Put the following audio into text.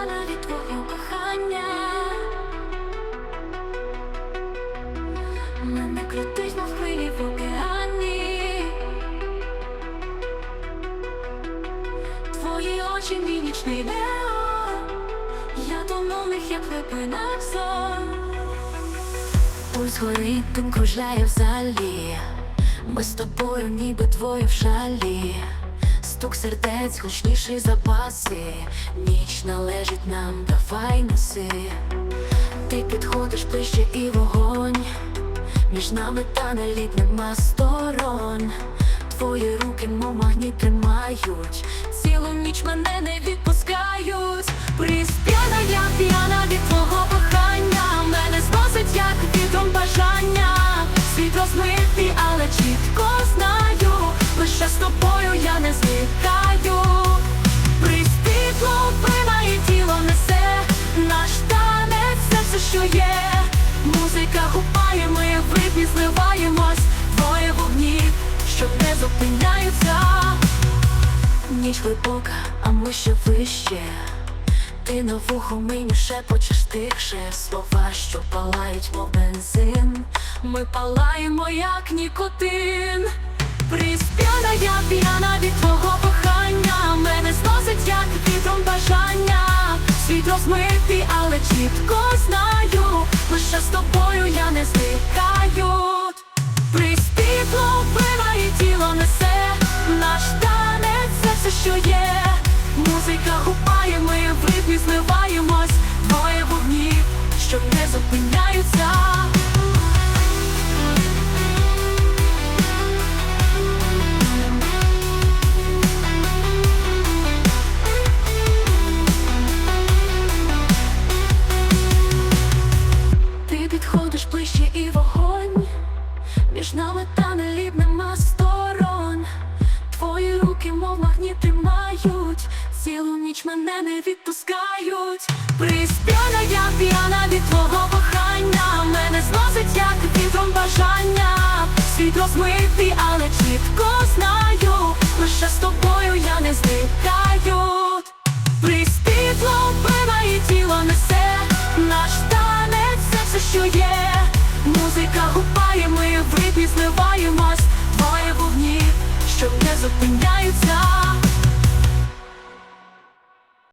стане від твого кохання, мене крутить на хвилі в океані, твої очі, мій нічний неон. Я тону в них, як випинав сон. Пульс горить, думку кружляє в залі, ми з тобою, ніби двоє в шалі. Стук сердець гучніший за баси Ніч належить нам, давай неси. Ти підходиш ближче і вогонь. Між нами та наліт нема сторон. Твої руки, мов магніт тримають. Цілу ніч мене не відпускають. Присп'яна я п'яна від твого кохання. Мене зносить як вітром бажання. Світ розмитий, але чітко знаю Лише з тобою я не зникаю. Приспітло і тіло несе Наш танець це все, що є. Музика гупає, ми в зливаємось. Двоє вогнів, що не зупиняються. Ніч глибока, а ми ще вище. Ти на вухо мені шепочеш тихше. Слова, що палають, мов бензин. Ми палаємо, як нікотин Світ розмитий, але чітко знаю Лише з тобою я не зникаю. Приспітло і тіло несе Наш танець це все, що є. Музика гупає, ми в ритмі зливаємось Двоє вогнів, що не зупиняються нами та наліп нема сторон. Твої руки, мов магніт тримають. Цілу ніч мене не відпускають. Присп'яна я п'яна від твого кохання. Мене зносить як вітром бажання. Світ розмитий, але чітко знаю Лише з тобою я не зникаю. Приспітло пива і тіло несе Наш танець це все, що є Музика гупає, ми в ритмі зливаємось Двоє вогнів, що не зупиняються